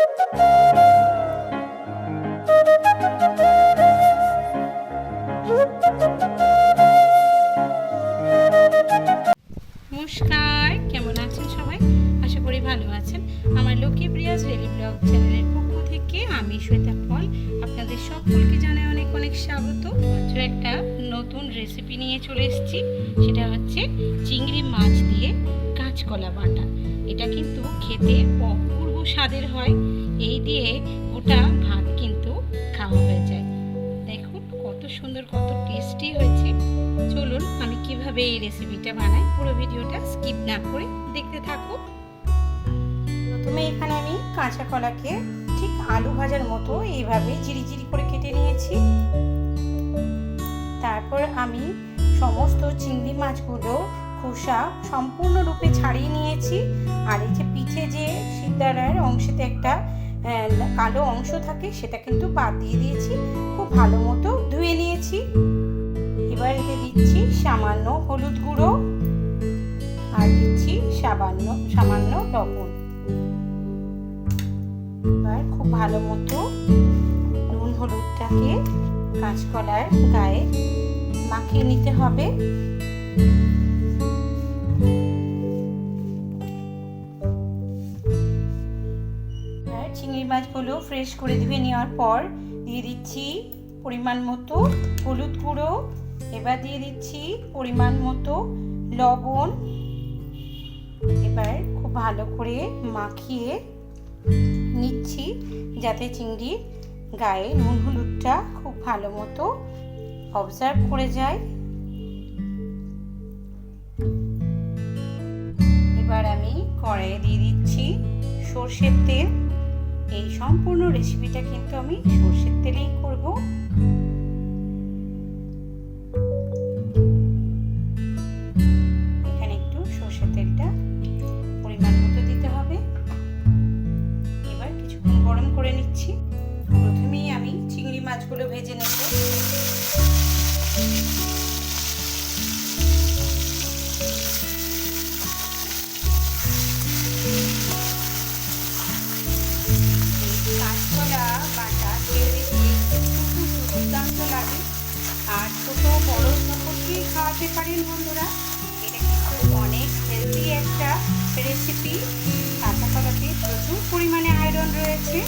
নমস্কার, কেমন আছেন সবাই? আশা করি ভালো আছেন। আমার লক্ষ্মী প্রিয়াস ডেলি ব্লগ চ্যানেলের পক্ষ থেকে আমি শ্বেতা পল। আপনাদের সকলকে জানাই অনেক অনেক স্বাগত। একটা নতুন রেসিপি নিয়ে চলে এসেছি। সেটা হচ্ছে চিংড়ি মাছ দিয়ে কাঁচকলা বাটা। এটা কিন্তু খেতে স্বাদের হয়। এই দিয়ে ওটা ভাত কিন্তু খাওয়া হয়ে যায়। দেখুন কত সুন্দর, কত টেস্টি হয়েছে। চলুন আমি কীভাবে এই রেসিপিটা বানাই, পুরো ভিডিওটা স্কিপ না করে দেখতে থাকো প্রথমে এখানে আমি কাঁচা কলাকে ঠিক আলু ভাজার মতো এইভাবে জিরি করে কেটে নিয়েছি। তারপর আমি সমস্ত চিংড়ি মাছগুলো খোসা সম্পূর্ণরূপে ছাড়িয়ে নিয়েছি। আর এই যে পিঠে যে শিকদারার অংশেতে একটা কালো অংশ থাকে, সেটা কিন্তু বাদ দিয়ে দিয়েছি। খুব ভালো মতো ধুয়ে নিয়েছি। এবার এতে দিচ্ছি সামান্য হলুদ গুঁড়ো। আর দিচ্ছি সামান্য সামান্য লবণ। এবার খুব ভালো মতো নুন হলুদটাকে কাঁচকলার গায়ে মাখিয়ে নিতে হবে। চিংড়ি মাছগুলো ফ্রেশ করে ধুয়ে নেওয়ার পর দিয়ে দিচ্ছি পরিমাণ মতো হলুদ গুঁড়ো। এবার দিয়ে দিচ্ছি পরিমাণ মতো লবণ। এবার খুব ভালো করে মাখিয়ে নিচ্ছি যাতে চিংড়ির গায়ে নুন হলুদটা খুব ভালো মতো অবজার্ভ করে যায়। এবার আমি কড়াইয়ে দিয়ে দিচ্ছি সর্ষের তেল। এই সম্পূর্ণ রেসিপিটা কিন্তু আমি সর্ষের তেলেই করব। এখানে একটু সর্ষের তেলটা পরিমাণ মতো দিতে হবে। এবার কিছুক্ষণ গরম করে নিচ্ছি। প্রথমেই আমি চিংড়ি মাছগুলো ভেজে নেব। খাওয়াতে পারেন বন্ধুরা, এটা কিন্তু অনেক হেলদি একটা রেসিপি কাঁচা কলাতে প্রচুর পরিমাণে আয়রন রয়েছে।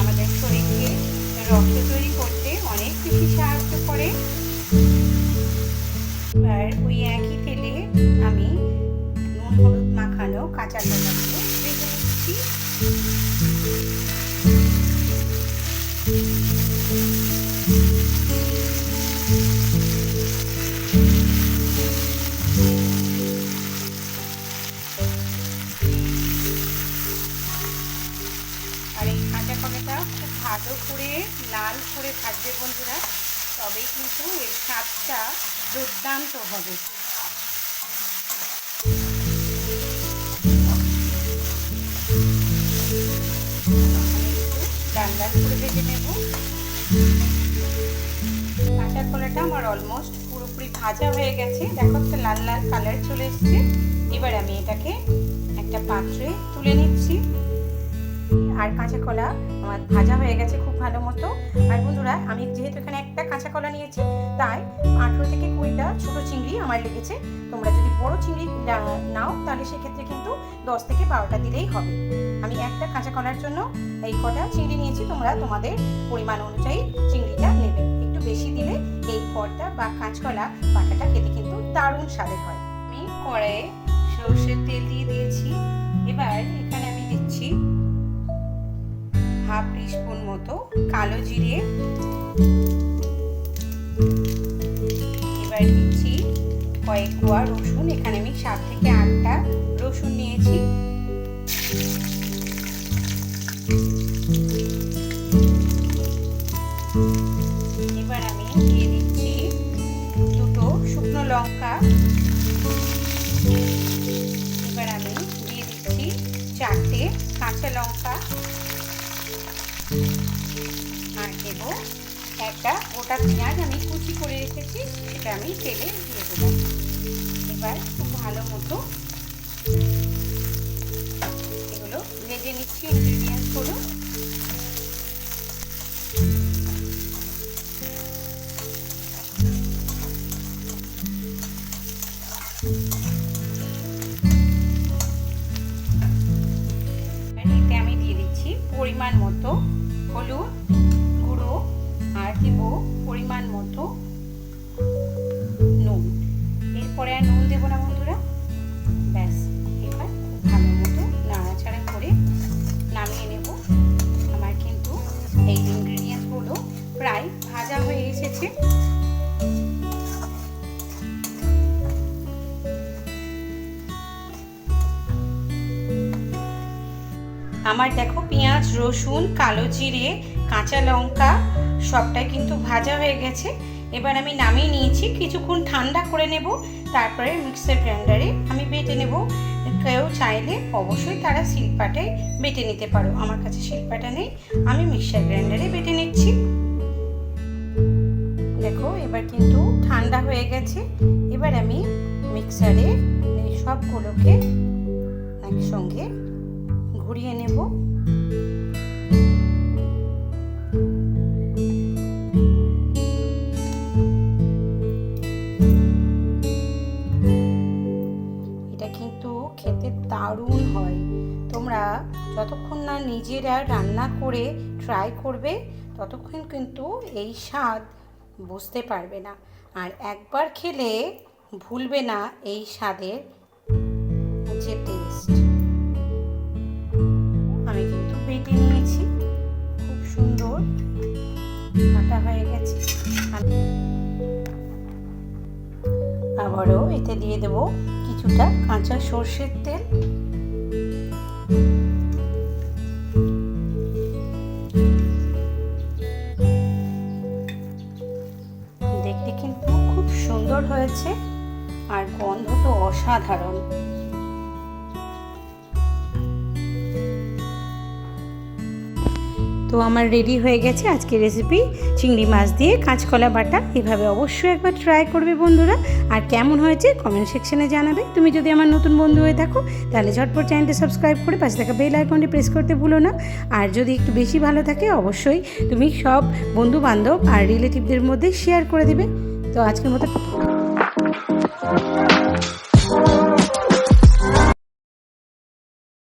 আমাদের শরীরকে রক্ত তৈরি করতে অনেক বেশি সাহায্য করে। আর ওই একই তেলে আমি নুন, হলুদ মাখানো কাঁচা কলাগুলো বন্ধুরা, তবেই কিন্তু এর স্বাদটা দুর্দান্ত হবে। ডাল করে ভেজে নেব। কাঁচা আমার অলমোস্ট পুরোপুরি ভাজা হয়ে গেছে। দেখো একটা লাল লাল কালার চলে এসছে। এবার আমি এটাকে একটা পাত্রে তুলে নিচ্ছি। আর কাঁচা কলা আমার ভাজা হয়ে গেছে খুব ভালো মতো। আর বন্ধুরা, আমি যেহেতু এখানে একটা কাঁচা কলা নিয়েছি, তাই আঠেরো থেকে কুড়িটা ছোটো চিংড়ি আমার লেগেছে। তোমরা যদি বড় চিংড়ি নাও, তাহলে সেক্ষেত্রে কিন্তু দশ থেকে বারোটা দিলেই হবে। আমি একটা কাঁচা কলার জন্য এই কটা চিংড়ি নিয়েছি, তোমরা তোমাদের পরিমাণ অনুযায়ী চিংড়িটা নেবে। একটু বেশি দিলে এই ফলটা বা কাঁচকলা বাটাটা খেতে কিন্তু দারুণ স্বাদের হয়। আমি কড়াইয়ে সর্ষের তেল দিয়ে দিয়েছি। এবার এখানে আমি দিচ্ছি হাফ টিস্পুন মতো কালো জিরে। এবার দিচ্ছি কয়েক কোয়া রসুন। এখানে আমি সাত থেকে আটটা রসুন নিয়েছি। এবার আমি দিয়ে দিচ্ছি দুটো শুকনো লঙ্কা। এবার আমি দিয়ে দিচ্ছি চারটে কাঁচা লঙ্কা। দেব। একটা গোটা পেঁয়াজ আমি কুচি করে রেখেছি, সেটা আমি তেলে দিয়ে দেব। এবার খুব ভালো মতো এগুলো ভেজে নিচ্ছি ইনগ্রিডিয়েন্টসগুলো পরিমাণ মতো হলুদ এরপরে আর নুন দেবো না বন্ধুরা। ব্যাস, এবার ভালো মতো নাড়াচাড়া করে নামিয়ে নেব। আমার কিন্তু এই ইনগ্রিডিয়েন্টসগুলো প্রায় ভাজা হয়ে এসেছে। আমার দেখো পেঁয়াজ, রসুন, কালো জিরে, কাঁচা লঙ্কা সবটাই কিন্তু ভাজা হয়ে গেছে। এবার আমি নামিয়ে নিয়েছি, কিছুক্ষণ ঠান্ডা করে নেব, তারপরে মিক্সার গ্রাইন্ডারে আমি বেটে নেব। কেউ চাইলে অবশ্যই তারা শিলপাটায় বেটে নিতে পারো, আমার কাছে শিলপাটা নেই, আমি মিক্সার গ্রাইন্ডারে বেটে নিচ্ছি। দেখো, এবার কিন্তু ঠান্ডা হয়ে গেছে, এবার আমি মিক্সারে সবগুলোকে একসঙ্গে ঘুরিয়ে নেব। কিন্তু খেতে দারুণ হয়। তোমরা যতক্ষণ না নিজেরা রান্না করে ট্রাই করবে, ততক্ষণ কিন্তু এই স্বাদ বুঝতে পারবে না। আর একবার খেলে ভুলবে না এই স্বাদের যে টেস্ট আমি কিন্তু বেটে নিয়েছি, খুব সুন্দর, কাটা হয়ে গেছে। আবারও এতে দিয়ে দেব কিছুটা কাঁচা সর্ষের তেল তো আমার রেডি হয়ে গেছে আজকে রেসিপি চিংড়ি মাছ দিয়ে কাঁচকলা বাটা এভাবে অবশ্যই একবার ট্রাই করবে বন্ধুরা। আর কেমন হয়েছে কমেন্ট সেকশনে জানাবে। তুমি যদি আমার নতুন বন্ধু হয়ে থাকো, তাহলে ঝটপট চ্যানেলটি সাবস্ক্রাইব করে পাশে থাকা বেল আইকনটি প্রেস করতে ভুলো না। আর যদি একটু বেশি ভালো থাকে, অবশ্যই তুমি সব বন্ধু বান্ধব আর রিলেটিভদের মধ্যে শেয়ার করে দেবে। তো আজকের মতো